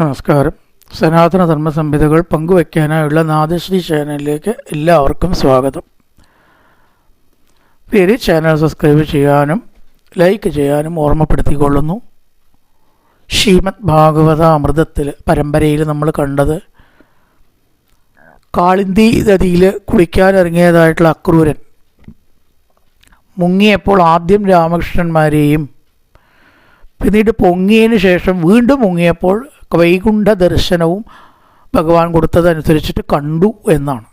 നമസ്കാരം. സനാതന ധർമ്മ സംഹിതകൾ പങ്കുവയ്ക്കാനായുള്ള നാദശ്രീ ചാനലിലേക്ക് എല്ലാവർക്കും സ്വാഗതം. പേര് ചാനൽ സബ്സ്ക്രൈബ് ചെയ്യാനും ലൈക്ക് ചെയ്യാനും ഓർമ്മപ്പെടുത്തിക്കൊള്ളുന്നു. ശ്രീമദ് ഭാഗവത അമൃതത്തിൽ പരമ്പരയിൽ നമ്മൾ കണ്ടത് കാളിന്തി നദിയിൽ കുളിക്കാനിറങ്ങിയതായിട്ടുള്ള അക്രൂരൻ. മുങ്ങിയപ്പോൾ ആദ്യം രാമകൃഷ്ണന്മാരെയും പിന്നീട് പൊങ്ങിയതിന് ശേഷം വീണ്ടും മുങ്ങിയപ്പോൾ വൈകുണ്ഠ ദർശനവും ഭഗവാൻ കൊടുത്തതനുസരിച്ചിട്ട് കണ്ടു എന്നാണ്.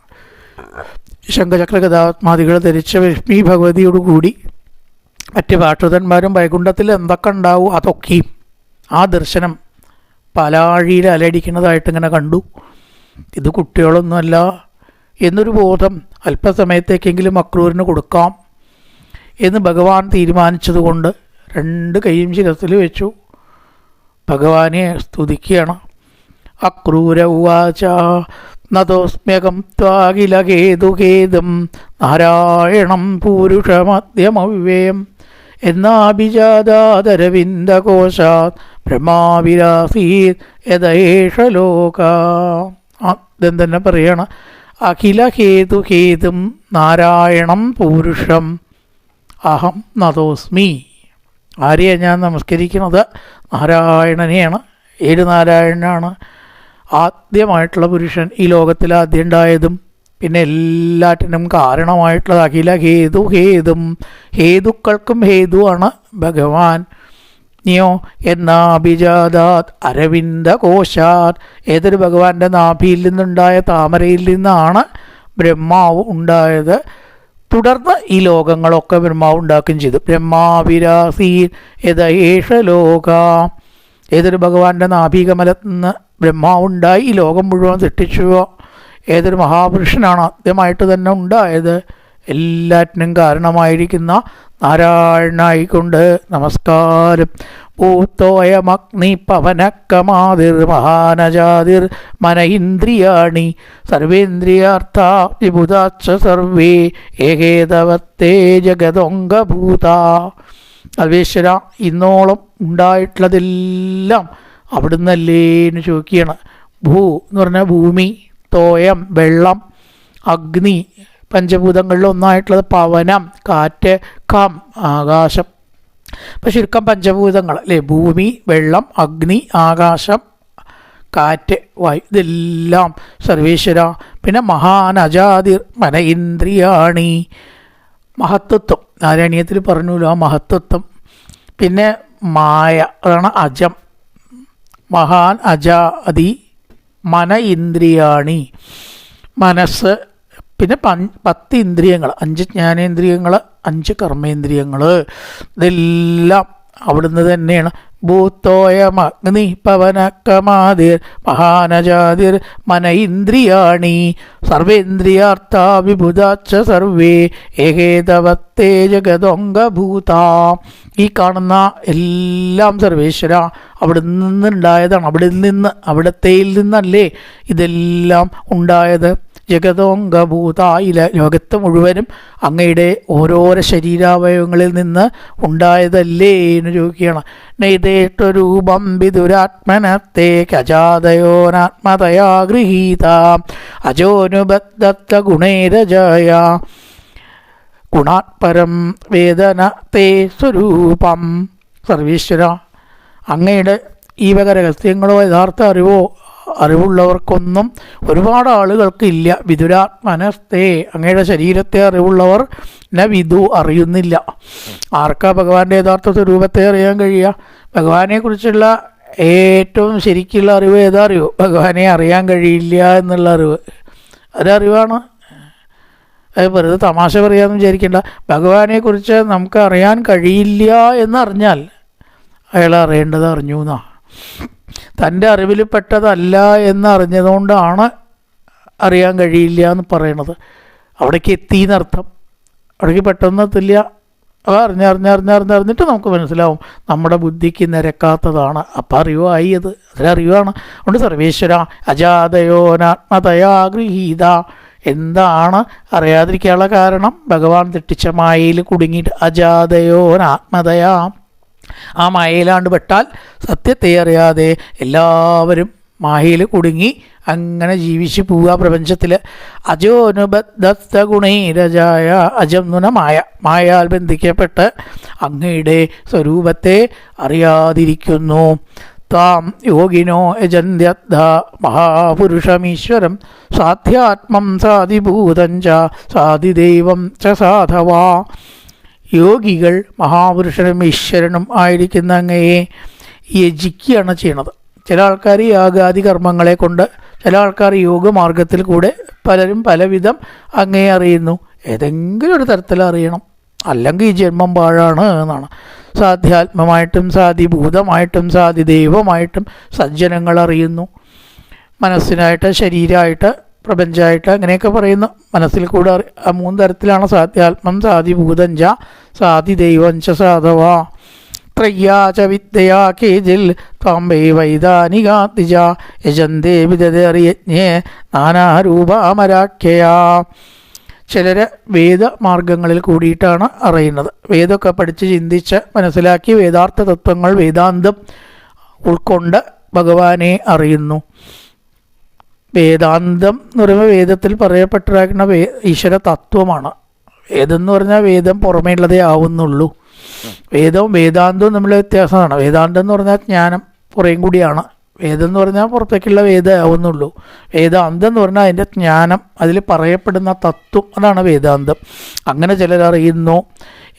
ശംഖചക്ര ഗതാത്മാദികൾ ധരിച്ച ലക്ഷ്മി ഭഗവതിയോടുകൂടി മറ്റ് പാർഷുതന്മാരും വൈകുണ്ഠത്തിൽ എന്തൊക്കെ ഉണ്ടാവും അതൊക്കെയും ആ ദർശനം പലാഴിയിൽ അലടിക്കുന്നതായിട്ട് ഇങ്ങനെ കണ്ടു. ഇത് കുട്ടികളൊന്നുമല്ല എന്നൊരു ബോധം അല്പസമയത്തേക്കെങ്കിലും അക്രൂരിന് കൊടുക്കാം എന്ന് ഭഗവാൻ തീരുമാനിച്ചതുകൊണ്ട് രണ്ട് കൈയും ശിരത്തിൽ വെച്ചു. ഭഗവാനെ സ്തുതിക്കുകയാണ് അക്രൂര ഉവാച നതോസ്മ്യകം ത്വാകിലകേതുകേതും നാരായണം പൂരുഷമദ്യമവ്യയം എന്നാഭിജാതാദരവിന്ദകോശാത് ബ്രഹ്മാവിരാസീ യഥേഷ ലോക. ആദ്യം തന്നെ പറയണം? അഖിലഹേതുഹേതും നാരായണം പൂരുഷം. അഹം നദോസ്മി. ആരെയാണ് ഞാൻ നമസ്കരിക്കുന്നത്? നാരായണനെയാണ് ഏഴ് നാരായണനാണ് ആദ്യമായിട്ടുള്ള പുരുഷൻ ഈ ലോകത്തിൽ ആദ്യം ഉണ്ടായതും പിന്നെ എല്ലാറ്റിനും കാരണമായിട്ടുള്ളത് അഖില ഹേതു ഹേതും ഹേതുക്കൾക്കും ഹേതുവാണ് ഭഗവാൻ. നിയോ എന്നാഭിജാതാത് അരവിന്ദ കോശാത് ഏതൊരു ഭഗവാന്റെ നാഭിയിൽ നിന്നുണ്ടായ താമരയിൽ നിന്നാണ് ബ്രഹ്മാവ് ഉണ്ടായത്. തുടർന്ന് ഈ ലോകങ്ങളൊക്കെ ബ്രഹ്മാവ് ഉണ്ടാക്കുകയും ചെയ്തു. ബ്രഹ്മാവിരാസീൻ യഥേഷ ലോക. ഏതൊരു ഭഗവാന്റെ നാഭികമലത്തിൽ നിന്ന് ബ്രഹ്മാവുണ്ടായി ഈ ലോകം മുഴുവൻ സൃഷ്ടിച്ചുവോ ഏതൊരു മഹാപുരുഷനാണ് ആദ്യമായിട്ട് തന്നെ ഉണ്ടായത്? എല്ലാറ്റിനും കാരണമായിരിക്കുന്ന നാരായണായിക്കൊണ്ട് നമസ്കാരം. പൂത്തോയമഗ്നി പവനക്കമാതിർ മഹാനജാതിർ മന ഇന്ദ്രിയാണി സർവേന്ദ്രിയാർത്ഥ വിഭുതാച്ച സർവേ ഏകേതവത്തേ ജഗതൊങ്കഭൂത അവേശ്വര ഇന്നോളം ഉണ്ടായിട്ടുള്ളതെല്ലാം അവിടുന്നല്ലേ എന്ന് ചോദിക്കുകയാണ്. ഭൂ എന്ന് പറഞ്ഞാൽ ഭൂമി തോയം വെള്ളം അഗ്നി പഞ്ചഭൂതങ്ങളിൽ ഒന്നായിട്ടുള്ളത് പവനം കാറ്റ് കാം ആകാശം. അപ്പം ശുരുക്കം പഞ്ചഭൂതങ്ങൾ അല്ലേ? ഭൂമി വെള്ളം അഗ്നി ആകാശം കാറ്റ് വായു ഇതെല്ലാം സർവേശ്വര. പിന്നെ മഹാനജാതിർ മന ഇന്ദ്രിയാണി. മഹത്വത്വം. നാരായണീയത്തിൽ പറഞ്ഞല്ലോ ആ മഹത്വത്വം. പിന്നെ മായ അതാണ് അജം. മഹാൻ അജാതി മന ഇന്ദ്രിയാണി. മനസ്സ് പിന്നെ പത്ത് ഇന്ദ്രിയങ്ങൾ അഞ്ച് ജ്ഞാനേന്ദ്രിയങ്ങൾ അഞ്ച് കർമ്മേന്ദ്രിയങ്ങൾ ഇതെല്ലാം അവിടുന്ന് തന്നെയാണ്. ഭൂത്തോയമഗ്നി പവനക്കമാതിർ മഹാനജാതിർ മന ഇന്ദ്രിയാണി സർവേന്ദ്രിയാർത്ഥ വിഭുതാച്ച സർവേ ഏകേതവത്തേ ജഗതൊങ്കഭൂത ഈ കാണുന്ന എല്ലാം സർവേശ്വര അവിടെ നിന്നുണ്ടായതാണ്. അവിടെ നിന്ന് അവിടത്തെയിൽ നിന്നല്ലേ ഇതെല്ലാം ഉണ്ടായത്? ജഗതോങ്കഭൂതായില ലോകത്ത് മുഴുവനും അങ്ങയുടെ ഓരോരോ ശരീരാവയവങ്ങളിൽ നിന്ന് ഉണ്ടായതല്ലേ എന്ന് ചോദിക്കുകയാണ്. നൈതേഷ്ടരൂപം വിദുരാത്മനത്തെ കജാതയോനാത്മതയാ ഗൃഹീത അജോനുബദ്ധത്ത ഗുണേരജയ ഗുണാത്പരം വേദന തേ സ്വരൂപം. സർവീശ്വര അങ്ങയുടെ ഈ വക രഹസ്യങ്ങളോ യഥാർത്ഥ അറിവോ അറിവുള്ളവർക്കൊന്നും ഒരുപാട് ആളുകൾക്ക് ഇല്ല വിദുരാത്മനസ്തേ അങ്ങയുടെ ശരീരത്തെ അറിവുള്ളവർ ന വിദു അറിയുന്നില്ല. ആർക്കാ ഭഗവാന്റെ യഥാർത്ഥ സ്വരൂപത്തെ അറിയാൻ കഴിയുക? ഭഗവാനെക്കുറിച്ചുള്ള ഏറ്റവും ശരിക്കുള്ള അറിവ് ഏതാ അറിവ്? ഭഗവാനെ അറിയാൻ കഴിയില്ല എന്നുള്ള അറിവ്. ഒരറിവാണ് അത് വെറുതെ തമാശ പറയാമെന്ന് വിചാരിക്കേണ്ട. ഭഗവാനെക്കുറിച്ച് നമുക്ക് അറിയാൻ കഴിയില്ല എന്നറിഞ്ഞാൽ അയാൾ അറിയേണ്ടത് അറിഞ്ഞു എന്നാ തന്റെ പെട്ടതല്ല എന്നറിഞ്ഞതുകൊണ്ടാണ് അറിയാൻ കഴിയില്ല എന്ന് പറയണത്. അവിടേക്ക് എത്തി എന്നർത്ഥം. അവിടേക്ക് പെട്ടെന്ന് എത്തില്ല. അത് അറിഞ്ഞറിഞ്ഞറിഞ്ഞറിഞ്ഞറിഞ്ഞിട്ട് നമുക്ക് മനസ്സിലാവും നമ്മുടെ ബുദ്ധിക്ക് നിരക്കാത്തതാണ്. അപ്പം അറിവായി അത്. അതിലറിവാണ് അതുകൊണ്ട് സർവേശ്വര അജാതയോനാത്മതയാ ഗൃഹീത. എന്താണ് അറിയാതിരിക്കാനുള്ള കാരണം? ഭഗവാൻ തെട്ടിച്ച മായയിൽ കുടുങ്ങിയിട്ട് അജാതയോനാത്മതയാ. ആ മായയിലാണ്ട് പെട്ടാൽ സത്യത്തെ അറിയാതെ എല്ലാവരും മായയിൽ കുടുങ്ങി അങ്ങനെ ജീവിച്ചു പോവുക പ്രപഞ്ചത്തിൽ അജോനുബദ്ധ ഗുണീരജായ അജം നുന മായ. മായാൽ ബന്ധിക്കപ്പെട്ട് അങ്ങയുടെ സ്വരൂപത്തെ അറിയാതിരിക്കുന്നു. താം യോഗിനോ യജന്ത മഹാപുരുഷമീശ്വരം. സാധ്യാത്മം സാധിഭൂതം ച സാധിദൈവം ച സാധവാ. യോഗികൾ മഹാപുരുഷനും ഈശ്വരനും ആയിരിക്കുന്ന അങ്ങയെ യജിക്കുകയാണ് ചെയ്യണത്. ചില ആൾക്കാർ യാഗാദി കർമ്മങ്ങളെ കൊണ്ട് ചില ആൾക്കാർ യോഗമാർഗത്തിൽ കൂടെ പലരും പലവിധം അങ്ങയെ അറിയുന്നു. ഏതെങ്കിലും ഒരു തരത്തിൽ അറിയണം. അല്ലെങ്കിൽ ഈ ജന്മം പാഴാണ് എന്നാണ്. സാധ്യാത്മമായിട്ടും സാധിഭൂതമായിട്ടും സാധി ദൈവമായിട്ടും സജ്ജനങ്ങൾ അറിയുന്നു. മനസ്സിനായിട്ട് ശരീരമായിട്ട് പ്രപഞ്ചമായിട്ട് അങ്ങനെയൊക്കെ പറയുന്നു. മനസ്സിൽ കൂടെ ആ മൂന്ന് തരത്തിലാണ് സാധ്യാത്മം സാധി ഭൂതഞ്ച സാധി ദൈവം ച സാധവ. ത്രയ്യാച വിദ്യയാ കേജിൽ ത്വംബൈ വൈതാനികാതിജ യജന്തേ വിദതറിയജ്ഞേ നാനാരൂപാമരാഖ്യയാ വേദ വേദമാർഗങ്ങളിൽ കൂടിയിട്ടാണ് അറിയുന്നത്. വേദമൊക്കെ പഠിച്ച് ചിന്തിച്ച് മനസ്സിലാക്കി വേദാർത്ഥ തത്വങ്ങൾ വേദാന്തം ഉൾക്കൊണ്ട് ഭഗവാനെ അറിയുന്നു. വേദാന്തം എന്ന് പറയുമ്പോൾ വേദത്തിൽ പറയപ്പെട്ടിരിക്കുന്ന ഈശ്വര തത്വമാണ്. വേദം എന്ന് പറഞ്ഞാൽ വേദം പുറമേയുള്ളതേ ആവുന്നുള്ളൂ. വേദവും വേദാന്തവും നമ്മൾ വ്യത്യാസമാണ്. വേദാന്തം എന്ന് പറഞ്ഞാൽ ജ്ഞാനം കുറേയും കൂടിയാണ്. വേദം എന്ന് പറഞ്ഞാൽ പുറത്തേക്കുള്ള വേദം ആവുന്നുള്ളൂ. വേദാന്തം എന്ന് പറഞ്ഞാൽ അതിന്റെ ജ്ഞാനം അതിൽ പറയപ്പെടുന്ന തത്വം അതാണ് വേദാന്തം. അങ്ങനെ ചിലരറിയുന്നു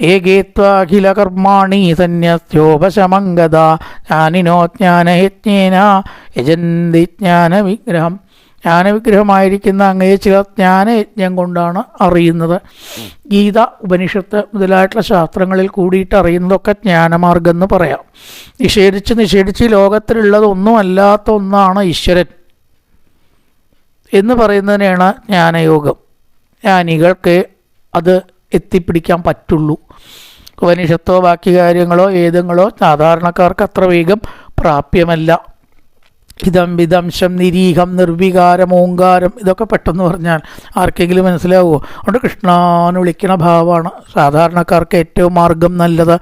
ഏകേത്വാഖില കർമാണി സന്യസ്യോപശമംഗത ജ്ഞാനിനോ ജ്ഞാനയജ്ഞേന യജന്തി ജ്ഞാനവിഗ്രഹം ജ്ഞാനവിഗ്രഹമായിരിക്കുന്ന അങ്ങയെ ചില ജ്ഞാനയജ്ഞം കൊണ്ടാണ് അറിയുന്നത്. ഗീത ഉപനിഷത്ത് മുതലായിട്ടുള്ള ശാസ്ത്രങ്ങളിൽ കൂടിയിട്ട് അറിയുന്നതൊക്കെ ജ്ഞാനമാർഗം എന്ന് പറയാം. നിഷേധിച്ച് നിഷേധിച്ച് ലോകത്തിലുള്ളത് ഒന്നുമല്ലാത്ത ഒന്നാണ് ഈശ്വരൻ എന്ന് പറയുന്നതിനാണ് ജ്ഞാനയോഗം. ജ്ഞാനികൾക്ക് അത് എത്തിപ്പിടിക്കാൻ പറ്റുള്ളൂ. ഉപനിഷത്തോ ബാക്കി കാര്യങ്ങളോ ഏതെങ്കിലോ സാധാരണക്കാർക്ക് അത്ര വേഗം പ്രാപ്യമല്ല. ഇതം വിദംശം നിരീഹം നിർവികാരം ഓങ്കാരം. ഇതൊക്കെ പെട്ടെന്ന് പറഞ്ഞാൽ ആർക്കെങ്കിലും മനസ്സിലാവുമോ അതുകൊണ്ട് കൃഷ്ണാന്ന് വിളിക്കണ ഭാവമാണ്. സാധാരണക്കാർക്ക് ഏറ്റവും മാർഗം നല്ലത്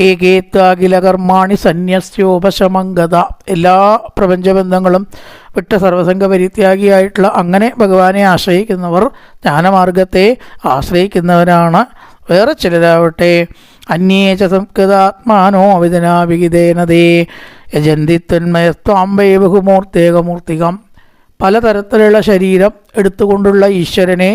ഏകേത്വാഖില കർമാണി സന്യസ്യോപശമംഗത. എല്ലാ പ്രപഞ്ചബന്ധങ്ങളും വിട്ട സർവസംഗ പരിത്യാഗിയായിട്ടുള്ള അങ്ങനെ ഭഗവാനെ ആശ്രയിക്കുന്നവർ ജ്ഞാനമാർഗത്തെ ആശ്രയിക്കുന്നവരാണ്. വേറെ ചിലരാവട്ടെ അന്യേച സംസ്കൃതാത്മാനോ വിധനാവിഹിതേനതേ യജന്തിത്വന്മയസ്വാംബൈ ബഹുമൂർത്തേകമൂർത്തികം പലതരത്തിലുള്ള ശരീരം എടുത്തുകൊണ്ടുള്ള ഈശ്വരനെ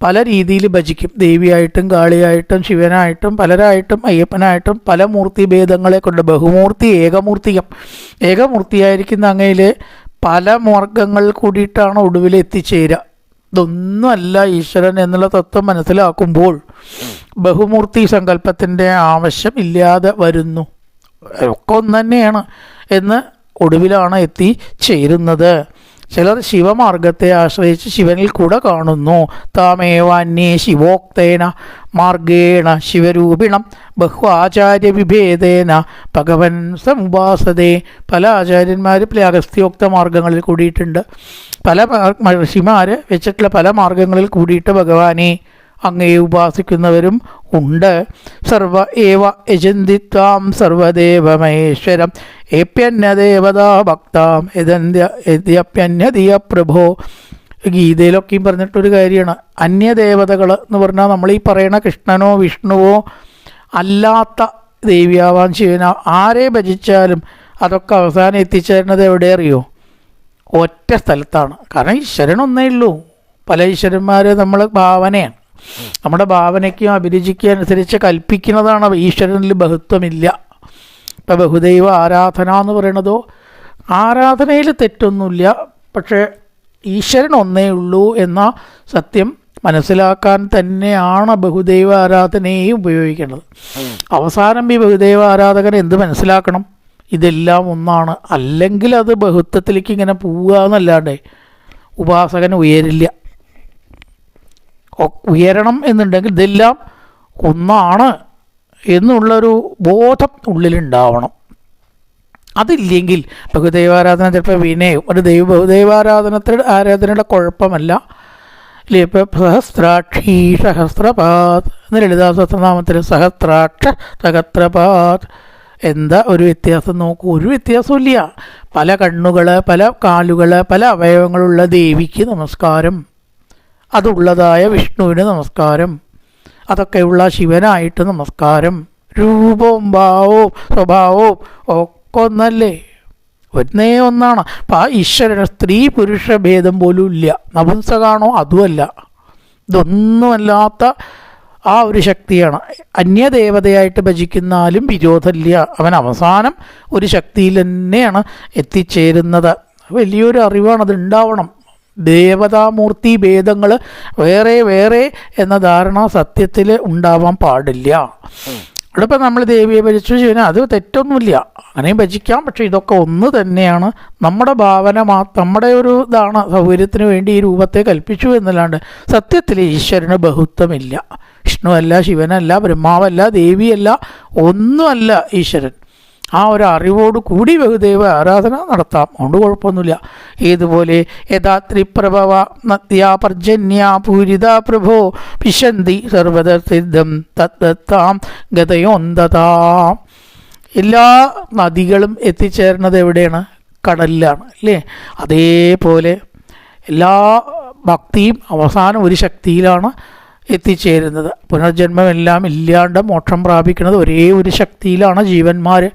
പല രീതിയിൽ ഭജിക്കും. ദേവിയായിട്ടും കാളിയായിട്ടും ശിവനായിട്ടും പലരായിട്ടും അയ്യപ്പനായിട്ടും പല മൂർത്തി ഭേദങ്ങളെ കൊണ്ട് ബഹുമൂർത്തി ഏകമൂർത്തികം. ഏകമൂർത്തിയായിരിക്കുന്ന അങ്ങയിൽ പല മാർഗങ്ങൾ കൂടിയിട്ടാണ് ഒടുവിൽ എത്തിച്ചേരുക. ഇതൊന്നുമല്ല ഈശ്വരൻ എന്നുള്ള തത്വം മനസ്സിലാക്കുമ്പോൾ ബഹുമൂർത്തി സങ്കല്പത്തിന്റെ ആവശ്യം ഇല്ലാതെ വരുന്നു. ഒക്കെ ഒന്ന് തന്നെയാണ് എന്ന് ഒടുവിലാണ് എത്തി ചേരുന്നത്. ചിലർ ശിവമാർഗത്തെ ആശ്രയിച്ച് ശിവനിൽ കൂടെ കാണുന്നു. താമേവാന്യേ ശിവോക്തേന മാർഗേണ ശിവരൂപിണം ബഹു ആചാര്യ വിഭേദേന ഭഗവൻ സമുപാസതേ പല ആചാര്യന്മാർ പല അഗസ്ത്യോക്ത മാർഗങ്ങളിൽ കൂടിയിട്ടുണ്ട്. പല ഋഷിമാർ വെച്ചിട്ടുള്ള പല മാർഗങ്ങളിൽ കൂടിയിട്ട് ഭഗവാനെ അങ്ങയെ ഉപാസിക്കുന്നവരും ഉണ്ട്. സർവ ഏവ യജന്തിത്വാം സർവദേവമേശ്വരം ഏപ്യന്യദേവതാ ഭക്താം യദ്യപ്യന്യതിയ പ്രഭോ. ഗീതയിലൊക്കെയും പറഞ്ഞിട്ടൊരു കാര്യമാണ്. അന്യദേവതകൾ എന്ന് പറഞ്ഞാൽ നമ്മൾ ഈ പറയണ കൃഷ്ണനോ വിഷ്ണുവോ അല്ലാത്ത ദേവിയാവാൻ ശിവനോ ആരെ ഭജിച്ചാലും അതൊക്കെ അവസാനം എത്തിച്ചേരുന്നത് എവിടെ അറിയോ? ഒറ്റ സ്ഥലത്താണ്. കാരണം ഈശ്വരൻ ഒന്നേ ഉള്ളൂ. പല ഈശ്വരന്മാർ നമ്മൾ ഭാവനയാണ്. നമ്മുടെ ഭാവനയ്ക്കും അഭിരുചിക്കും അനുസരിച്ച് കൽപ്പിക്കുന്നതാണ് ഈശ്വരനിൽ ബഹുത്വമില്ല. ഇപ്പം ബഹുദൈവ ആരാധന എന്ന് പറയണതോ ആരാധനയിൽ തെറ്റൊന്നുമില്ല. പക്ഷേ ഈശ്വരൻ ഒന്നേ ഉള്ളൂ എന്ന സത്യം മനസ്സിലാക്കാൻ തന്നെയാണ് ബഹുദൈവ ആരാധനയെയും ഉപയോഗിക്കേണ്ടത്. അവസാനം ഈ ബഹുദൈവ ആരാധകൻ എന്ത് മനസ്സിലാക്കണം? ഇതെല്ലാം ഒന്നാണ്. അല്ലെങ്കിൽ അത് ബഹുത്വത്തിലേക്ക് ഇങ്ങനെ പോവുക എന്നല്ലാണ്ട് ഉപാസകൻ ഉയരില്ല. ഉയരണം എന്നുണ്ടെങ്കിൽ ഇതെല്ലാം ഒന്നാണ് എന്നുള്ളൊരു ബോധം ഉള്ളിലുണ്ടാവണം. അതില്ലെങ്കിൽ ബഹുദൈവാരാധന ചിലപ്പോൾ വിനയും ഒരു ദൈവ ബഹുദൈവാരാധനത്തിന്റെ ആരാധനയുടെ കുഴപ്പമല്ല. ഇല്ലേ ഇപ്പോൾ സഹസ്രാക്ഷി സഹസ്രപാത് എന്ന് ലളിതാ സഹസ്രാക്ഷ സഹസ്രപാത് എന്താ ഒരു വ്യത്യാസം? നോക്കൂ ഒരു വ്യത്യാസമില്ല പല കണ്ണുകൾ പല കാലുകൾ പല അവയവങ്ങളുള്ള ദേവിക്ക് നമസ്കാരം. അതുള്ളതായ വിഷ്ണുവിന് നമസ്കാരം. അതൊക്കെയുള്ള ശിവനായിട്ട് നമസ്കാരം. രൂപവും ഭാവവും സ്വഭാവവും ഒക്കെ ഒന്നല്ലേ ഒന്നേ ഒന്നാണ്. അപ്പം ആ ഈശ്വര സ്ത്രീ പുരുഷ ഭേദം പോലും ഇല്ല നപുംസകാണോ? അതുമല്ല. ഇതൊന്നുമല്ലാത്ത ആ ഒരു ശക്തിയാണ്. അന്യദേവതയായിട്ട് ഭജിക്കുന്നാലും വിരോധമില്ല. അവൻ അവസാനം ഒരു ശക്തിയിൽ തന്നെയാണ് എത്തിച്ചേരുന്നത്. വലിയൊരു അറിവാണ്. അത് ഉണ്ടാവണം. ദേവതാമൂർത്തി ഭേദങ്ങൾ വേറെ വേറെ എന്ന ധാരണ സത്യത്തിൽ ഉണ്ടാവാൻ പാടില്ല. ഇവിടെ ഇപ്പം നമ്മൾ ദേവിയെ ഭജിച്ചു ശിവനെ അത് തെറ്റൊന്നുമില്ല. അങ്ങനെയും ഭജിക്കാം പക്ഷേ ഇതൊക്കെ ഒന്ന് തന്നെയാണ്. നമ്മുടെ ഭാവന മാ നമ്മുടെ ഒരു ഇതാണ് സൗകര്യത്തിന് വേണ്ടി ഈ രൂപത്തെ കൽപ്പിച്ചു എന്നല്ലാണ്ട് സത്യത്തിൽ ഈശ്വരന് ബഹുത്വമില്ല. വിഷ്ണുവല്ല ശിവനല്ല ബ്രഹ്മാവല്ല ദേവിയല്ല ഒന്നുമല്ല ഈശ്വരൻ. ആ ഒരു അറിവോട് കൂടി ബഹുദേവ ആരാധന നടത്താം. അതുകൊണ്ട് കുഴപ്പമൊന്നുമില്ല. ഏതുപോലെ യഥാ ത്രിപ്രഭവ നദ്യാ പർജന്യ പൂരിത പ്രഭോ പിശന്തി സർവത സിദ്ധം തദ്ദത്താം ഗതയോന്തതാം എല്ലാ നദികളും എത്തിച്ചേരുന്നത് എവിടെയാണ്? കടലിലാണ് അല്ലേ? അതേപോലെ എല്ലാ ഭക്തിയും അവസാനം ഒരു ശക്തിയിലാണ് എത്തിച്ചേരുന്നത്. പുനർജന്മമെല്ലാം ഇല്ലാണ്ട് മോക്ഷം പ്രാപിക്കുന്നത് ഒരേ ഒരു ശക്തിയിലാണ് ജീവന്മാർ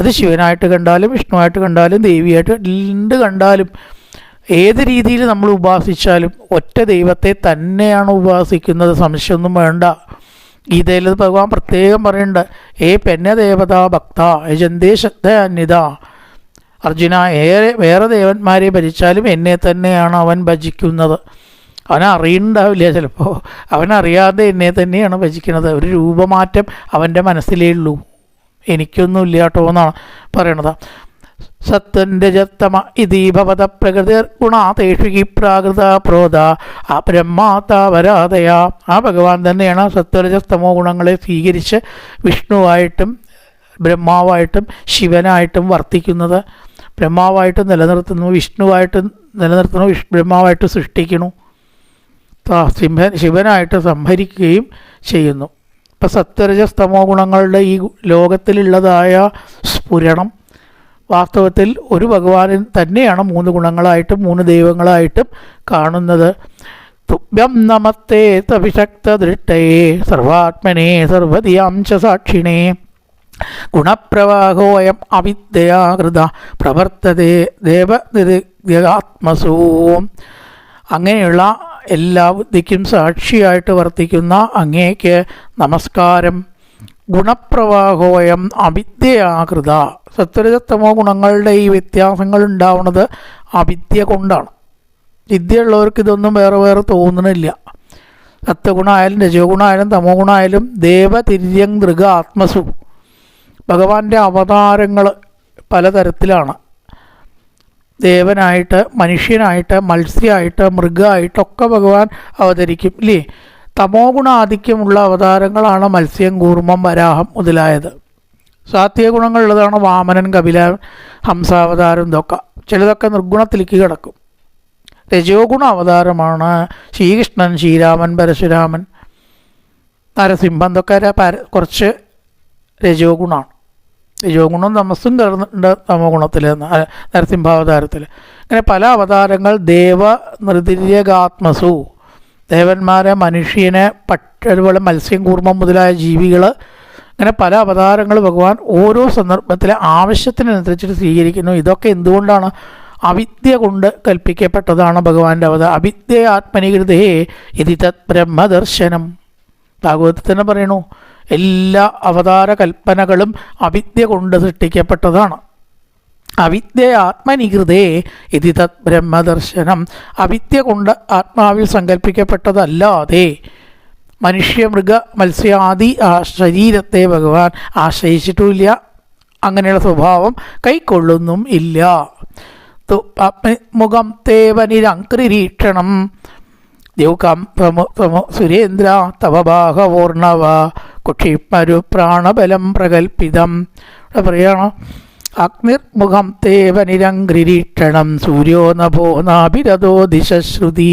അത് ശിവനായിട്ട് കണ്ടാലും വിഷ്ണുവായിട്ട് കണ്ടാലും ദേവിയായിട്ട് എന്ത് കണ്ടാലും ഏത് രീതിയിൽ നമ്മൾ ഉപാസിച്ചാലും ഒറ്റ ദൈവത്തെ തന്നെയാണ് ഉപാസിക്കുന്നത്. സംശയമൊന്നും വേണ്ട. ഗീതയിൽ ഭഗവാൻ പ്രത്യേകം പറയുന്നുണ്ട്. ഏ പെന്നദേവത ഭക്ത യജന്തേ ശ്രദ്ധ അന്യത അർജുന ഏറെ വേറെ ദേവന്മാരെ ഭജിച്ചാലും എന്നെ തന്നെയാണ് അവൻ ഭജിക്കുന്നത്. അവൻ അറിയണ്ടാവില്ല ചിലപ്പോൾ അവനറിയാതെ എന്നെ തന്നെയാണ് ഭജിക്കുന്നത്. ഒരു രൂപമാറ്റം അവന്റെ മനസ്സിലേ ഉള്ളൂ. എനിക്കൊന്നും ഇല്ല കേട്ടോ എന്നാണ് പറയണത്. സത്തന്റെ ജത്തമ ഇതി ഭവത പ്രകൃതി ഗുണാതേഷി ഹി പ്രാകൃത പ്രോത. ആ ബ്രഹ്മാതാവരാതയ ആ ഭഗവാൻ തന്നെയാണ് സത്വരജസ്തമോ ഗുണങ്ങളെ സ്വീകരിച്ച് വിഷ്ണുവായിട്ടും ബ്രഹ്മാവായിട്ടും ശിവനായിട്ടും വർത്തിക്കുന്നത്. ബ്രഹ്മാവായിട്ട് നിലനിർത്തുന്നു വിഷ്ണുവായിട്ട് നിലനിർത്തുന്നു ബ്രഹ്മാവായിട്ട് സൃഷ്ടിക്കുന്നു. സിംഹ ശിവനായിട്ട് സംഹരിക്കുകയും ചെയ്യുന്നു. ഇപ്പം സത്വരജസ്തമോ ഗുണങ്ങളുടെ ഈ ലോകത്തിലുള്ളതായ സ്ഫുരണം വാസ്തവത്തിൽ ഒരു ഭഗവാനിൽ തന്നെയാണ് മൂന്ന് ഗുണങ്ങളായിട്ടും മൂന്ന് ദൈവങ്ങളായിട്ടും കാണുന്നത്. തുഭ്യം നമസ്തേ തവിശക്തദൃഷ്ടയെ സർവാത്മനെ സർവതിയാം ച സാക്ഷിണേ. ഗുണപ്രവാഹോയം അവിദ്യയാകൃത പ്രവർത്തതേ ദേവനിരുദ്യാത്മസൂ അങ്ങനെയുള്ള എല്ലാ ബുദ്ധിക്കും സാക്ഷിയായിട്ട് വർത്തിക്കുന്ന അങ്ങേക്ക് നമസ്കാരം. ഗുണപ്രവാഹോയം അവിദ്യയാകൃത. സത്വരജത്തമോ ഗുണങ്ങളുടെ ഈ വ്യത്യാസങ്ങൾ ഉണ്ടാവുന്നത് അവിദ്യ കൊണ്ടാണ്. വിദ്യയുള്ളവർക്ക് ഇതൊന്നും വേറെ വേറെ തോന്നണില്ല സത്വഗുണമായാലും രജോ ഗുണമായാലും തമോ ഗുണമായാലും ദേവതിര്യങ് ദൃഗ ആത്മസു. ഭഗവാന്റെ അവതാരങ്ങൾ പലതരത്തിലാണ്. ദേവനായിട്ട് മനുഷ്യനായിട്ട് മത്സ്യമായിട്ട് മൃഗമായിട്ടൊക്കെ ഭഗവാൻ അവതരിക്കും ഇല്ലേ? തമോ ഗുണാധിക്യമുള്ള അവതാരങ്ങളാണ് മത്സ്യം കൂർമ്മം വരാഹം മുതലായത്. സാത്വിക ഗുണങ്ങളുള്ളതാണ് വാമനൻ കപില ഹംസാവതാരം ഇതൊക്കെ. ചിലതൊക്കെ നിർഗുണത്തിലേക്ക് കിടക്കും. രജോ ഗുണ അവതാരമാണ് ശ്രീകൃഷ്ണൻ ശ്രീരാമൻ പരശുരാമൻ നരസിംഹം ഇതൊക്കെ കുറച്ച് രജോ ഗുണമാണ് രജോ ഗുണം തമസ്സും കയറുന്നുണ്ട് തമോ ഗുണത്തിൽ നരസിംഹാവതാരത്തിൽ അങ്ങനെ പല അവതാരങ്ങൾ ദേവ നിർദിര്യകാത്മസു ദേവന്മാരെ മനുഷ്യനെ പട്ട അതുപോലെ മത്സ്യം കൂർമ്മം മുതലായ ജീവികൾ അങ്ങനെ പല അവതാരങ്ങൾ ഭഗവാൻ ഓരോ സന്ദർഭത്തിലെ ആവശ്യത്തിനനുസരിച്ചിട്ട് സ്വീകരിക്കുന്നു. ഇതൊക്കെ എന്തുകൊണ്ടാണ് അവിദ്യ കൊണ്ട് കൽപ്പിക്കപ്പെട്ടതാണ് ഭഗവാന്റെ അവതാരം അവിദ്യ ആത്മനികൃതയെ ഇതി തത് ബ്രഹ്മദർശനം. ഭാഗവതത്തിൽ തന്നെ പറയണു എല്ലാ അവതാര കൽപ്പനകളും അവിദ്യ കൊണ്ട് സൃഷ്ടിക്കപ്പെട്ടതാണ്. അവിദ്യ ആത്മനികൃതേ ഇതി തത് ബ്രഹ്മദർശനം. അവിദ്യ കൊണ്ട് ആത്മാവിൽ സങ്കല്പിക്കപ്പെട്ടതല്ലാതെ മനുഷ്യ മൃഗ മത്സ്യാദി ആ ശരീരത്തെ ഭഗവാൻ ആശ്രയിച്ചിട്ടുമില്ല. അങ്ങനെയുള്ള സ്വഭാവം കൈക്കൊള്ളുന്നും ഇല്ല. മുഖം തേവനിരങ്ക്രീക്ഷണം ദ്യൗകം പ്രമു പ്രമു സുരേന്ദ്ര ബാഹവോർണവ കുക്ഷിമരു പ്രാണബലം പ്രകൽപ്പിതം. ഇവിടെ പറയണം അഗ്നിർമുഖം തേവനിരംഗ്രിരീക്ഷണം സൂര്യോ നഭോ നാഭിരതോ ദിശശ്രുതി.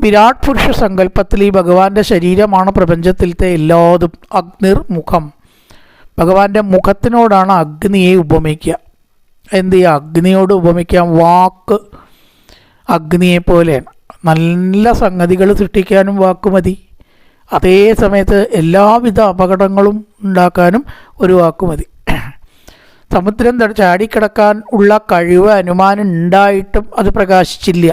വിരാട് പുരുഷ സങ്കല്പത്തിൽ ഈ ഭഗവാന്റെ ശരീരമാണ് പ്രപഞ്ചത്തിലത്തെ എല്ലാതും അഗ്നിർമുഖം. ഭഗവാന്റെ മുഖത്തിനോടാണ് അഗ്നിയെ ഉപമിക്കുക. എന്ത് ചെയ്യുക? അഗ്നിയോട് ഉപമിക്കാം വാക്ക് അഗ്നിയെ പോലെയാണ് നല്ല സംഗതികൾ സൃഷ്ടിക്കാനും വാക്ക് മതി. അതേ സമയത്ത് എല്ലാവിധ അപകടങ്ങളും ഉണ്ടാക്കാനും ഒരു വാക്ക് മതി. സമുദ്രം ചാടിക്കിടക്കാൻ ഉള്ള കഴിവ് അനുമാനം ഉണ്ടായിട്ടും അത് പ്രകാശിച്ചില്ല.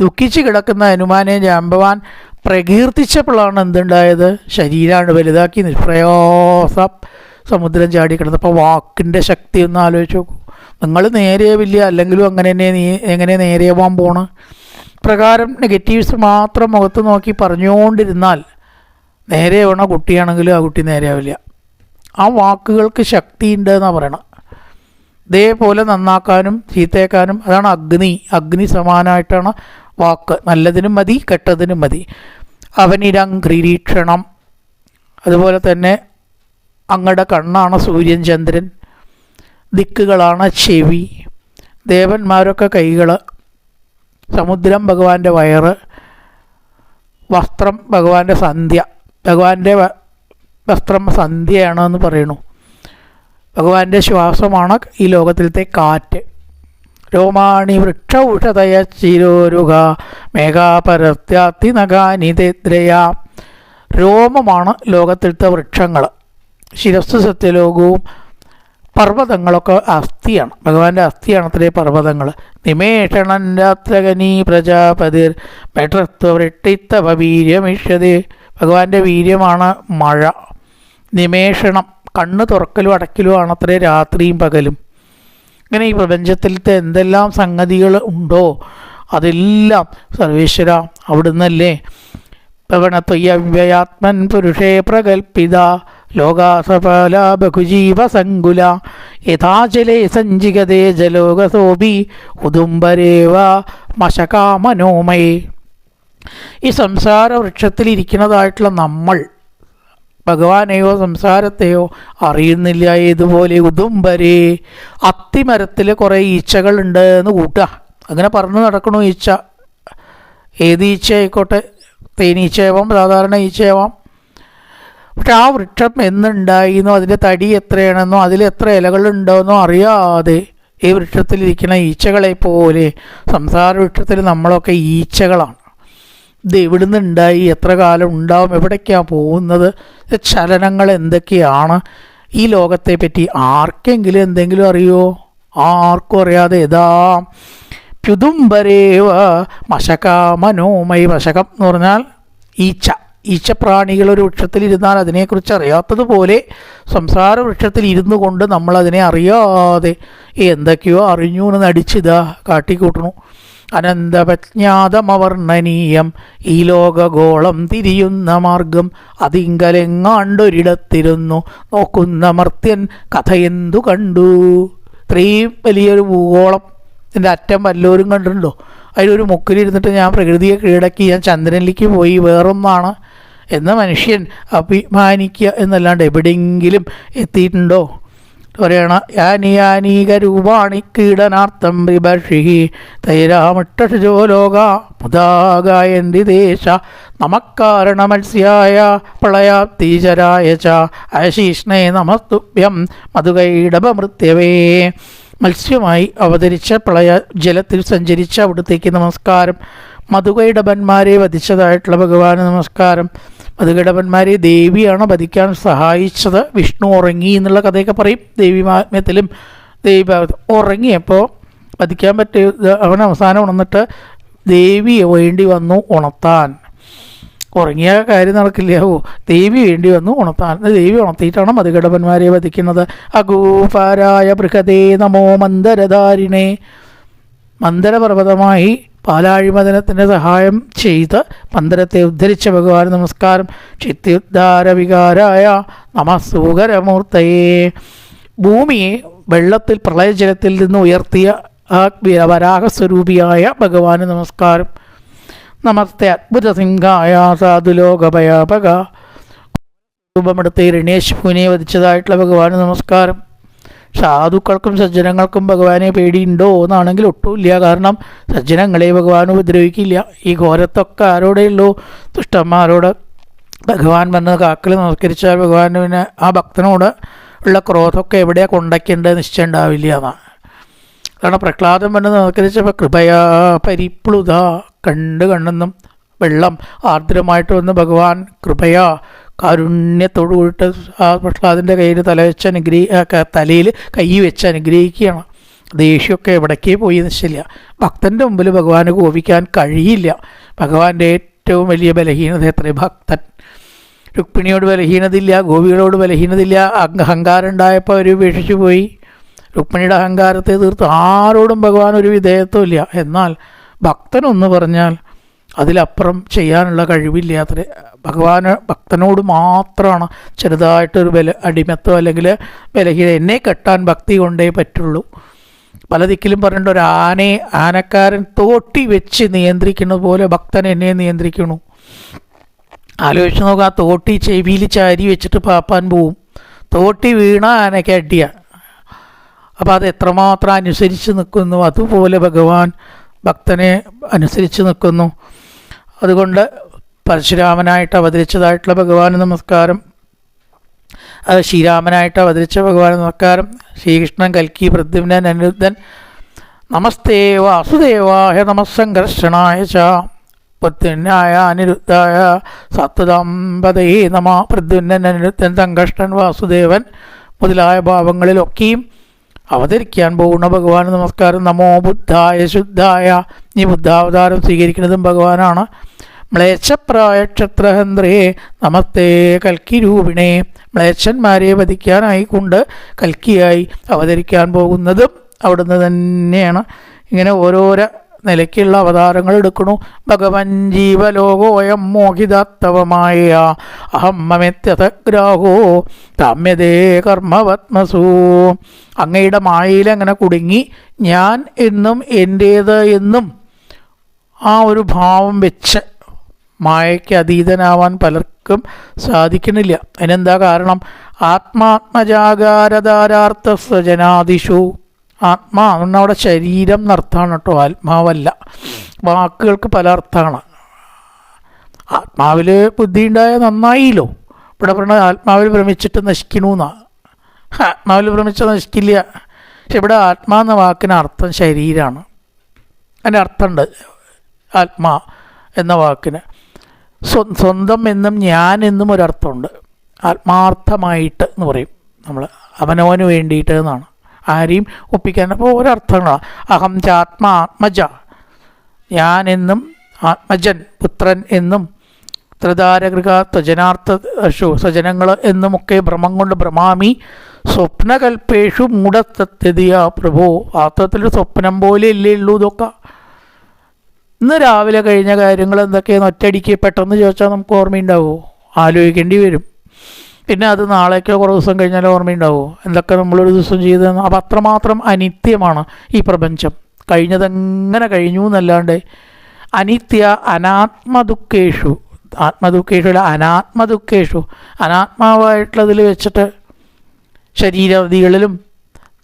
ദുഃഖിച്ച് കിടക്കുന്ന അനുമാനെ ജാമ്പവാൻ പ്രകീർത്തിച്ചപ്പോഴാണ് എന്തുണ്ടായത്? ശരീരമാണ് വലുതാക്കി നിഷ്പ്രയാസം സമുദ്രം ചാടിക്കിടന്നത് അപ്പോൾ വാക്കിന്റെ ശക്തി ഒന്ന് ആലോചിച്ച് നോക്കൂ. നിങ്ങൾ നേരെയാവില്ല അല്ലെങ്കിലും അങ്ങനെ തന്നെ നീ എങ്ങനെ നേരെയാവാൻ പോണ്? പ്രകാരം നെഗറ്റീവ്സ് മാത്രം മുഖത്ത് നോക്കി പറഞ്ഞുകൊണ്ടിരുന്നാൽ നേരെ നേരെയാവണ കുട്ടിയാണെങ്കിൽ ആ കുട്ടി നേരെ ആവില്ല. ആ വാക്കുകൾക്ക് ശക്തിയുണ്ട് എന്നാണ് പറയണം. ഇതേപോലെ നന്നാക്കാനും ചീത്തേക്കാനും അതാണ് അഗ്നി. അഗ്നി സമാനമായിട്ടാണ് വാക്ക്. നല്ലതിനും മതി കെട്ടതിനും മതി. അവനിരം അവനിരങ്ക്രീക്ഷണം അതുപോലെ തന്നെ അങ്ങടെ കണ്ണാണ് സൂര്യൻ ചന്ദ്രൻ. ദിക്കുകളാണ് ചെവി. ദേവന്മാരൊക്കെ കൈകൾ സമുദ്രം ഭഗവാന്റെ വയറ് വസ്ത്രം ഭഗവാന്റെ സന്ധ്യ. ഭഗവാന്റെ വസ്ത്രം സന്ധ്യയാണ് എന്ന് പറയണു ഭഗവാന്റെ ശ്വാസമാണ് ഈ ലോകത്തിലത്തെ കാറ്റ്. രോമാണി വൃക്ഷ ഉഷതയ ചിരോരുക മേഘാപരത്യാത്തി നഗാനിതേദ്രയ രോമമാണ് ലോകത്തിലത്തെ വൃക്ഷങ്ങൾ ശിരസ് സത്യലോകവും പർവതങ്ങളൊക്കെ അസ്ഥിയാണ്. ഭഗവാന്റെ അസ്ഥിയാണ് അത്രേ പർവതങ്ങൾ. നിമേഷണൻ പ്രജാപതിർ മെട്രത്വവൃട്ടിത്തവ വീര്യമിഷ്യതേ ഭഗവാന്റെ വീര്യമാണ് മഴ. നിമേഷണം കണ്ണ് തുറക്കലും അടയ്ക്കലും അത്രേ രാത്രിയും പകലും. ഇങ്ങനെ ഈ പ്രപഞ്ചത്തിലത്തെ എന്തെല്ലാം സംഗതികൾ ഉണ്ടോ? അതെല്ലാം സർവേശ്വര അവിടുന്നല്ലേ. പവനത്വയ്യവ്യയാത്മൻ പുരുഷേ പ്രകൽപ്പിത. ലോകാസഫല ബഹുജീവ സങ്കുല യഥാചലേ സഞ്ചികതേ ജലോകസോപി. ഉദുംബരേവ മശകാമനോമയെ. ഈ സംസാര വൃക്ഷത്തിലിരിക്കുന്നതായിട്ടുള്ള നമ്മൾ ഭഗവാനെയോ സംസാരത്തെയോ അറിയുന്നില്ല ഇതുപോലെ ഉദുംബരെ. അത്തിമരത്തിൽ കുറേ ഈച്ചകളുണ്ട് എന്ന് കൂട്ടുക. അങ്ങനെ പറഞ്ഞു നടക്കണോ ഈച്ച. ഏത് ഈച്ച ആയിക്കോട്ടെ തേനീച്ചയാവാം സാധാരണ ഈച്ചയാവാം. പക്ഷെ ആ വൃക്ഷം എന്നുണ്ടായിന്നോ? അതിന്റെ തടി എത്രയാണെന്നോ? അതിൽ എത്ര ഇലകളുണ്ടോയെന്നോ അറിയാതെ ഈ വൃക്ഷത്തിലിരിക്കുന്ന ഈച്ചകളെ പോലെ സംസാര വൃക്ഷത്തിൽ നമ്മളൊക്കെ ഈച്ചകളാണ്. ഇത് എവിടുന്ന് ഉണ്ടായി എത്ര കാലം ഉണ്ടാവും? എവിടേക്കാണ് പോകുന്നത്? ചലനങ്ങൾ എന്തൊക്കെയാണ്? ഈ ലോകത്തെ പറ്റി ആർക്കെങ്കിലും എന്തെങ്കിലും അറിയോ? ആർക്കും അറിയാതെ ഏതാ പ്യുതുംബരേവ മശക മനോമയ മശകം എന്ന് പറഞ്ഞാൽ ഈച്ച. ഈച്ചപ്രാണികൾ ഒരു വൃക്ഷത്തിലിരുന്നാൽ അതിനെക്കുറിച്ച് അറിയാത്തതുപോലെ സംസാര വൃക്ഷത്തിൽ ഇരുന്നു കൊണ്ട് നമ്മൾ അതിനെ അറിയാതെ എന്തൊക്കെയോ അറിഞ്ഞു എന്ന് നടിച്ചിതാ കാട്ടിക്കൂട്ടണു അനന്തപജ്ഞാതമവർണനീയം ഈ ലോകഗോളം തിരിയുന്ന മാർഗം അതിങ്കലെങ്ങാണ്ടൊരിടത്തിരുന്നു. നോക്കുന്ന മർത്യൻ കഥയെന്തു കണ്ടു? ഇത്രയും വലിയൊരു ഭൂഗോളം. ഇതിന്റെ അറ്റം വല്ലവരും കണ്ടിട്ടുണ്ടോ? അതിലൊരു മുക്കിലിരുന്നിട്ട് ഞാൻ പ്രകൃതിയെ കീഴടക്കി. ഞാൻ ചന്ദ്രനിലേക്ക് പോയി. വേറൊന്നാണ് എന്ന മനുഷ്യൻ അഭിമാനിക്കുക എന്നല്ലാണ്ട് എവിടെയെങ്കിലും എത്തിയിട്ടുണ്ടോ? പറയണ യാനിയാനീക രൂപാണി കീടനാർത്ഥം വിഭർഷി തൈരാമിട്ടോ ലോക ദേശ ദേശ നമക്കാരണമത്സ്യായ പ്രളയാപ്തീചരായ ച അശീഷ്ണേ നമസ്തുഭ്യം മധുകൈടപമൃത്യവേ. മത്സ്യമായി അവതരിച്ച പ്രളയ ജലത്തിൽ സഞ്ചരിച്ച അവിടത്തേക്ക് നമസ്കാരം. മധുകൈടപന്മാരെ വധിച്ചതായിട്ടുള്ള ഭഗവാന് നമസ്കാരം. മധുകൈടപന്മാരെ ദേവിയാണ് വധിക്കാൻ സഹായിച്ചത്? വിഷ്ണു ഉറങ്ങി എന്നുള്ള കഥയൊക്കെ പറയും. ദേവിമാത്മ്യത്തിലും ദേവി ഉറങ്ങിയപ്പോൾ വധിക്കാൻ പറ്റിയ അവൻ അവസാനം ഉണർന്നിട്ട് ദേവി വേണ്ടി വന്നു ഉണർത്താൻ. ഉറങ്ങിയ കാര്യം നടക്കില്ല? ഓ ദേവി വേണ്ടി വന്നു ഉണർത്താൻ. ദേവി ഉണർത്തിയിട്ടാണ് മധുകിടവന്മാരെ വധിക്കുന്നത്? അഗൂപാരായ ബൃഹതേ നമോ മന്ദരധാരിണേ. മന്ദരപർവതമായി പാലാഴിമദനത്തിന്റെ സഹായം ചെയ്ത് പന്തരത്തെ ഉദ്ധരിച്ച ഭഗവാൻ നമസ്കാരം. ചിത്യുദ്ധാരവികാരായ നമസൂകരമൂർത്തയെ ഭൂമിയെ വെള്ളത്തിൽ പ്രളയജലത്തിൽ നിന്ന് ഉയർത്തിയ വരാഹസ്വരൂപിയായ ഭഗവാന് നമസ്കാരം. നമസ്തേ അദ്ഭുതസിംഹായ സാധുലോകഭയാപക. രൂപമെടുത്ത് രണേശ് പൂനെ വധിച്ചതായിട്ടുള്ള ഭഗവാന് നമസ്കാരം. സാധുക്കൾക്കും സജ്ജനങ്ങൾക്കും ഭഗവാനെ പേടിയുണ്ടോ എന്നാണെങ്കിൽ ഒട്ടുമില്ല. കാരണം സജ്ജനങ്ങളെ ഭഗവാൻ ഉപദ്രവിക്കില്ല. ഈ ഘോരത്തൊക്കെ ആരോടെ ഉള്ളൂ? ദുഷ്ടന്മാരോട്. ഭഗവാൻ വന്ന് കാക്കൽ നമസ്കരിച്ചാൽ പിന്നെ ആ ഭക്തനോട് ഉള്ള ക്രോധമൊക്കെ എവിടെയാണ് കൊണ്ടയ്ക്കേണ്ടത് നിശ്ചയം ഉണ്ടാവില്ല എന്നാണ് കാരണം പ്രഹ്ലാദം വന്ന് നമസ്കരിച്ചപ്പോൾ കൃപയാ പരിപ്ലുത കണ്ട് കണ്ണെന്നും വെള്ളം ആർദ്രമായിട്ട് വന്ന് ഭഗവാൻ കൃപയാ കാരുണ്യത്തോടു കൂടിയിട്ട് ആ പ്രഹ്ലാദിന്റെ കയ്യിൽ തല വെച്ച് അനുഗ്രഹി തലയിൽ കൈ വെച്ച് അനുഗ്രഹിക്കുകയാണ്. ദേഷ്യമൊക്കെ എവിടേക്കേ പോയി നിശ്ചയില്ല ഭക്തന്റെ മുമ്പിൽ ഭഗവാന് കോപിക്കാൻ കഴിയില്ല. ഭഗവാന്റെ ഏറ്റവും വലിയ ബലഹീനത എത്ര ഭക്തൻ രുക്മിണിയോട് ബലഹീനതയില്ല ഗോപികളോട് ബലഹീനതയില്ല. അഹങ്കാരം ഉണ്ടായപ്പോൾ അവർ ഉപേക്ഷിച്ചു പോയി. രുക്മിണിയുടെ അഹങ്കാരത്തെ തീർത്തു ആരോടും ഭഗവാൻ ഒരു വിധേയത്വമില്ല എന്നാൽ ഭക്തനൊന്ന് പറഞ്ഞാൽ അതിലപ്പുറം ചെയ്യാനുള്ള കഴിവില്ലാത്ത ഭഗവാന് ഭക്തനോട് മാത്രമാണ് ചെറുതായിട്ടൊരു ബല അടിമത്തം അല്ലെങ്കിൽ ബലഹീന എന്നെ കെട്ടാൻ ഭക്തി കൊണ്ടേ പറ്റുള്ളൂ. പല ദിക്കിലും പറഞ്ഞിട്ട് ഒരു ആനയെ ആനക്കാരൻ തോട്ടി വെച്ച് നിയന്ത്രിക്കുന്നത് പോലെ ഭക്തൻ എന്നെ നിയന്ത്രിക്കണു. ആലോചിച്ച് നോക്കുക ആ തോട്ടി ചെവിയിൽ ചാരി വെച്ചിട്ട് പാപ്പാൻ പോവും. തോട്ടി വീണ ആനയ്ക്ക് അടിയ. അപ്പോൾ അത് എത്രമാത്രം അനുസരിച്ച് നിൽക്കുന്നു. അതുപോലെ ഭഗവാൻ ഭക്തനെ അനുസരിച്ച് നിൽക്കുന്നു. അതുകൊണ്ട് പരശുരാമനായിട്ട് അവതരിച്ചതായിട്ടുള്ള ഭഗവാന് നമസ്കാരം. അത് ശ്രീരാമനായിട്ട് അവതരിച്ച ഭഗവാന് നമസ്കാരം. ശ്രീകൃഷ്ണൻ കൽക്കി പ്രദ്യുമ്നൻ അനിരുദ്ധൻ നമസ്തേ വാസുദേവായ നമസ്സംഘർഷണായ ച. പുത്യനായ അനിരുദ്ധായ സത്വദാമ്പതയെ നമ. പ്രദ്യുന്നൻ അനിരുദ്ധൻ സംഘർഷ്ണൻ വാസുദേവൻ. മുതലായ ഭാവങ്ങളിലൊക്കെയും അവതരിക്കാൻ പോകുന്ന ഭഗവാന് നമസ്കാരം. നമോ ബുദ്ധായ ശുദ്ധായ. ഈ ബുദ്ധാവതാരം സ്വീകരിക്കുന്നതും ഭഗവാനാണ്. മ്ലേച്ഛപ്രായ ക്ഷത്രഹന്ത്രേ നമസ്തേ കൽക്കി രൂപിണേ മ്ലേച്ഛന്മാരെ വധിക്കാനായി കൊണ്ട് കൽക്കിയായി അവതരിക്കാൻ പോകുന്നതും അവിടുന്ന് തന്നെയാണ്. ഇങ്ങനെ ഓരോരോ നിലയ്ക്കുള്ള അവതാരങ്ങൾ എടുക്കണു. ഭഗവൻ ജീവലോകോയം മോഹിതാത്തവമായ അഹം താമ്യതേ കർമ്മപത്മസു. അങ്ങയുടെ മായയിൽ അങ്ങനെ കുടുങ്ങി ഞാൻ എന്നും എന്റേത് എന്നും ആ ഒരു ഭാവം വെച്ച് മായയ്ക്ക് അതീതനാവാൻ പലർക്കും സാധിക്കണില്ല. അതിനെന്താ കാരണം? ആത്മാത്മജാകാരധാരാർത്ഥ സ്വജനാദിഷു ആത്മാ അതുകൊണ്ട് അവിടെ ശരീരം എന്നർത്ഥമാണ് കേട്ടോ ആത്മാവല്ല. വാക്കുകൾക്ക് പല അർത്ഥമാണ് ആത്മാവിൽ ബുദ്ധി ഉണ്ടായ നന്നായില്ലോ. ഇവിടെ പറഞ്ഞ ആത്മാവിൽ ഭ്രമിച്ചിട്ട് നശിക്കണമെന്നാ ആത്മാവിൽ ഭ്രമിച്ച നശിക്കില്ല. പക്ഷെ ഇവിടെ ആത്മാ എന്ന വാക്കിന് അർത്ഥം ശരീരമാണ് അതിന്റെ അർത്ഥമുണ്ട് ആത്മാ എന്ന വാക്കിന്. സ്വ സ്വന്തം എന്നും ഞാൻ എന്നും ഒരർത്ഥമുണ്ട് ആത്മാർത്ഥമായിട്ട് എന്ന് പറയും നമ്മൾ അവനവന് വേണ്ടിയിട്ട് എന്നാണ്. ആരെയും ഒപ്പിക്കാൻ അപ്പോൾ ഒരർത്ഥങ്ങളാണ് അഹം ച ആത്മാ ആത്മജ. ഞാൻ എന്നും ആത്മജൻ പുത്രൻ എന്നും ത്രിതാരകൃക ത്വജനാർത്ഥ സ്വജനങ്ങൾ എന്നുമൊക്കെ ഭ്രമം കൊണ്ട് ഭ്രമാമി. സ്വപ്നകൽപ്പേഷു മൂഢത്തത്യതിയ പ്രഭു. വാസ്തവത്തിൽ സ്വപ്നം പോലെ ഇല്ലേ ഉള്ളൂ ഇതൊക്കെ. ഇന്ന് രാവിലെ കഴിഞ്ഞ കാര്യങ്ങൾ എന്തൊക്കെയാണെന്ന് ഒറ്റയടിക്ക് പെട്ടെന്ന് ചോദിച്ചാൽ നമുക്ക് ഓർമ്മയുണ്ടാവുമോ ആലോചിക്കേണ്ടി വരും. പിന്നെ അത് നാളേക്കോ കുറേ ദിവസം കഴിഞ്ഞാലോ ഓർമ്മയുണ്ടാവുമോ എന്തൊക്കെ നമ്മളൊരു ദിവസം ചെയ്തതെന്ന്? അപ്പം അത്രമാത്രം അനിത്യമാണ് ഈ പ്രപഞ്ചം. കഴിഞ്ഞതെങ്ങനെ കഴിഞ്ഞു എന്നല്ലാണ്ട് അനിത്യ അനാത്മദുഃഖേഷു. ആത്മദുഃഖേഷു അല്ല അനാത്മദുഃഖേഷു. അനാത്മാവായിട്ടുള്ളതിൽ വെച്ചിട്ട് ശരീരവധികളിലും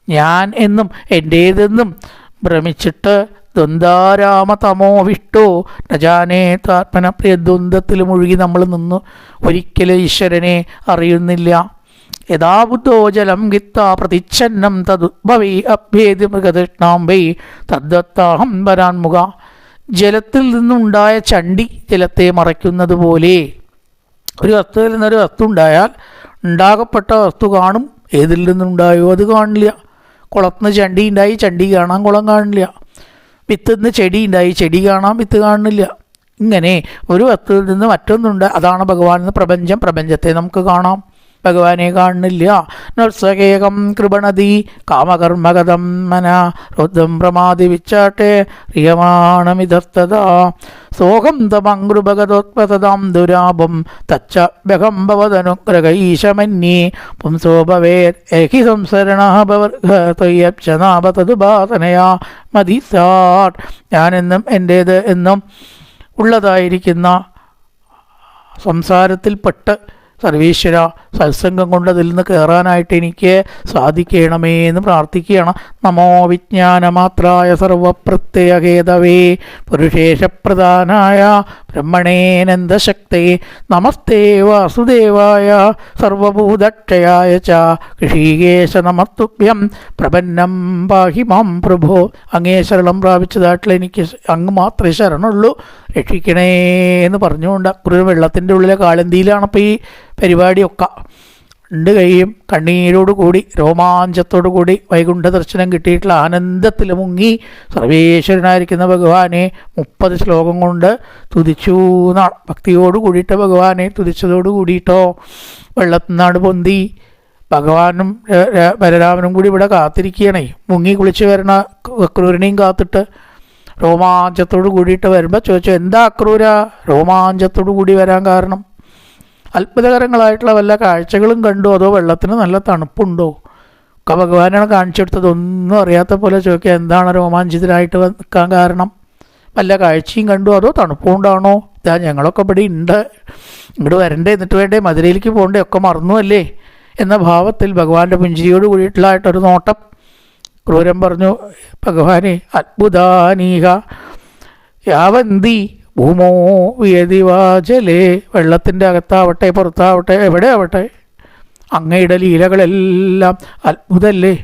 ഞാൻ എന്നും എന്റേതെന്നും ഭ്രമിച്ചിട്ട് ദ്വന്ദ്വാരാമ തമോ വിഷ്ടോ നജാനേ താത്മനപ്രിയ ദ്വന്ദ്വത്തിൽ മുഴുകി നമ്മൾ നിന്ന്. ഒരിക്കലും ഈശ്വരനെ അറിയുന്നില്ല. യഥാബുദ്ധോ ജലം ഗിത്ത പ്രതിച്ഛന്നം തദ്ഭവി അഭ്യേദി മൃഗതൃഷ്ണാംബൈ തദ്വത്താഹം വരാൻമുഖ ജലത്തിൽ നിന്നുണ്ടായ ചണ്ടി ജലത്തെ മറയ്ക്കുന്നത് പോലെ. ഒരു വസ്തുവിൽ നിന്നൊരു വസ്തു ഉണ്ടായാൽ ഉണ്ടാകപ്പെട്ട വസ്തു കാണും. ഏതിൽ നിന്നുണ്ടായോ അത് കാണില്ല. കുളത്തിന് ചണ്ടി ഉണ്ടായി ചണ്ടി കാണാൻ കുളം കാണില്ല. വിത്തിൽ നിന്ന് ചെടി ഉണ്ടായി ചെടി കാണാൻ വിത്ത് കാണുന്നില്ല. ഇങ്ങനെ ഒരു വസ്തുവിൽ നിന്ന് മറ്റൊന്നുണ്ട്. അതാണ് ഭഗവാൻ എന്ന് പ്രപഞ്ചം. പ്രപഞ്ചത്തെ നമുക്ക് കാണാം. ഭഗവാനെ കാണുന്നില്ല നർസകേകം കൃപണതി കാമകർമ്മഗതം മന രുദ്രം പ്രമാതി വിച്ചാട്ടെ പ്രിയമാണമിതസ്തതാ സോഹം തമങ്കൃഭഗതോത്പതതാം ദുരാപം തച്ച ബഹം ബഹംഭവതനുഗ്രഹീശമന്യേ പുംസോ ഭവേർ ഏഹി സംസരണ ഭവർഗതയ്യപ്ഷനാപതതുപാതനയാ മതി സാട്ട് ഞാനെന്നും എന്റേത് എന്നും ഉള്ളതായിരിക്കുന്ന സംസാരത്തിൽപ്പെട്ട് സർവീശ്വര സത്സംഗം കൊണ്ട് അതിൽ നിന്ന് കയറാനായിട്ട് എനിക്ക് സാധിക്കണമേ എന്ന് പ്രാർത്ഥിക്കുകയാണ്. നമോ വിജ്ഞാനമാത്രായ സർവപ്രത്യേകേതവേ പുരുഷേശപ്രധാനായ ബ്രഹ്മണേനന്ദശക്തേ നമസ്തേ വാസുദേവായ സർവഭൂതക്ഷയായ ച ഋഷികേശ നമസ്തുഭ്യം പ്രപന്നം പാഹി മാം പ്രഭോ. അങ്ങേ ശരണം പ്രാപിച്ചതായിട്ടുള്ള എനിക്ക് അങ്ങ് മാത്രമേ ശരണുള്ളൂ. രക്ഷിക്കണേ എന്ന് പറഞ്ഞുകൊണ്ട് അക്കുറി വെള്ളത്തിന്റെ ഉള്ളിലെ കാളന്തിയിലാണ് അപ്പോൾ ഈ പരിപാടിയൊക്കെ. ഉണ്ട് കഴിയും കണ്ണീരോട് കൂടി രോമാഞ്ചത്തോടു കൂടി വൈകുണ്ഠ ദർശനം കിട്ടിയിട്ടുള്ള ആനന്ദത്തിൽ മുങ്ങി സർവേശ്വരനായിരിക്കുന്ന ഭഗവാനെ മുപ്പത് ശ്ലോകം കൊണ്ട് തുതിച്ചു എന്നാണ് ഭക്തിയോട് കൂടിയിട്ട് ഭഗവാനെ തുതിച്ചതോട് കൂടിയിട്ടോ വെള്ളത്തിൽ നിന്നാണ് പൊന്തി. ഭഗവാനും ബലരാമനും കൂടി ഇവിടെ കാത്തിരിക്കുകയാണേ. മുങ്ങി കുളിച്ച് വരണ ക്രൂരനെയും കാത്തിട്ട് രോമാഞ്ചത്തോട് കൂടിയിട്ട് വരുമ്പോൾ ചോദിച്ചു എന്താ അക്രൂര? രോമാഞ്ചത്തോടു കൂടി വരാൻ കാരണം? അത്ഭുതകരങ്ങളായിട്ടുള്ള വല്ല കാഴ്ചകളും കണ്ടു? അതോ വെള്ളത്തിന് നല്ല തണുപ്പുണ്ടോ? ഒക്കെ ഭഗവാനാണ് കാണിച്ചെടുത്തത് ഒന്നും അറിയാത്ത പോലെ ചോദിക്കുക എന്താണ് രോമാഞ്ചിതരായിട്ട് നിൽക്കാൻ കാരണം? വല്ല കാഴ്ചയും കണ്ടു? അതോ തണുപ്പുകൊണ്ടാണോ ഇതാ ഞങ്ങളൊക്കെ ഇവിടെ ഉണ്ട്. ഇങ്ങോട്ട് വരണ്ടേ എന്നിട്ട് വേണ്ടേ? മധുരയിലേക്ക് പോകണ്ടേ? ഒക്കെ മറന്നു അല്ലേ? എന്ന ഭാവത്തിൽ ഭഗവാന്റെ പുഞ്ചിരിയോട് കൂടിയിട്ടുള്ളതായിട്ടൊരു നോട്ടം ക്രൂരൻ പറഞ്ഞു ഭഗവാനെ അത്ഭുതാനീഹ യാവന്തി ഭൂമോ വ്യതിവാചലേ വെള്ളത്തിന്റെ അകത്താവട്ടെ പുറത്താവട്ടെ എവിടെ ആവട്ടെ അങ്ങയുടെ ലീലകളെല്ലാം അത്ഭുതല്ലേ?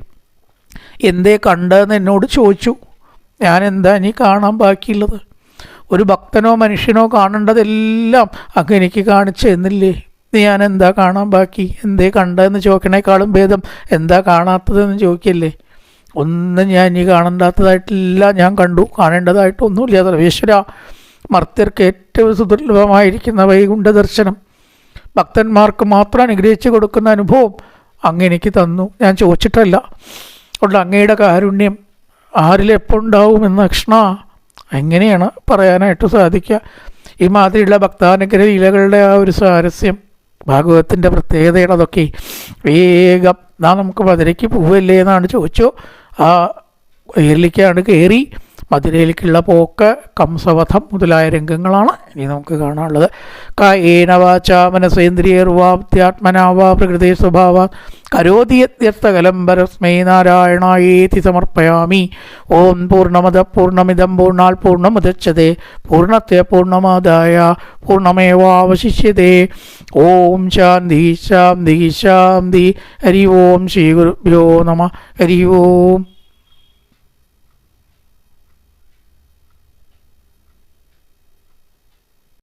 എന്തേ കണ്ടതെന്ന് എന്നോട് ചോദിച്ചു. ഞാൻ എന്താ ഇനി കാണാൻ ബാക്കിയുള്ളത്? ഒരു ഭക്തനോ മനുഷ്യനോ കാണേണ്ടതെല്ലാം അങ്ങ് എനിക്ക് കാണിച്ചു തന്നില്ലേ? ഇത് ഞാൻ എന്താ കാണാൻ ബാക്കി? എന്തേ കണ്ടതെന്ന് ചോദിക്കണേക്കാളും ഭേദം എന്താ കാണാത്തതെന്ന് ചോദിക്കല്ലേ? ഒന്നും ഞാൻ ഇനി കാണേണ്ടാത്തതായിട്ടില്ല. ഞാൻ കണ്ടു. കാണേണ്ടതായിട്ടൊന്നുമില്ല. സർവേശ്വര മർത്യർക്ക് ഏറ്റവും സുദുർലഭമായിരിക്കുന്ന വൈകുണ്ഠ ദർശനം. ഭക്തന്മാർക്ക് മാത്രം അനുഗ്രഹിച്ചു കൊടുക്കുന്ന അനുഭവം അങ്ങ് എനിക്ക് തന്നു. ഞാൻ ചോദിച്ചിട്ടല്ല. ഉള്ള അങ്ങയുടെ കാരുണ്യം ആരിലെപ്പോൾ ഉണ്ടാവുമെന്ന അക്ഷണ എങ്ങനെയാണ് പറയാനായിട്ട് സാധിക്കുക? ഈ മാതിരിയുള്ള ഭക്താനുഗ്രഹ ഇലകളുടെ ആ ഒരു സ്വാരസ്യം ഭാഗവതത്തിന്റെ പ്രത്യേകതയാണ് അതൊക്കെ വേഗം നാ നമുക്ക് പതിരയ്ക്ക് പോവല്ലേ എന്നാണ് ചോദിച്ചു? ആ ഉയരിലേക്കാണ് കയറി മധുരയിലേക്കുള്ള പോക്ക് കംസവധം മുതലായ രംഗങ്ങളാണ് ഇനി നമുക്ക് കാണാനുള്ളത്. ക വാച മനസേന്ദ്രിയർവാത്യാത്മനാ വാ പ്രകൃതി സ്വഭാവ. കരോതിയത്യസ്തകലം പരസ്മൈ നാരായണായേതി സമർപ്പയാമി. ഓം പൂർണമത പൂർണമിതം പൂർണാൽ പൂർണമുദച്ചതേ പൂർണത്തെ പൂർണമാദായ പൂർണമേവാവശിഷ്യതേ ഓം ശാന്തി ശാന്തി ശാന്തി. ഹരി ഓം ശ്രീ ഗുരുഭ്യോ നമ. ഹരി ഓം.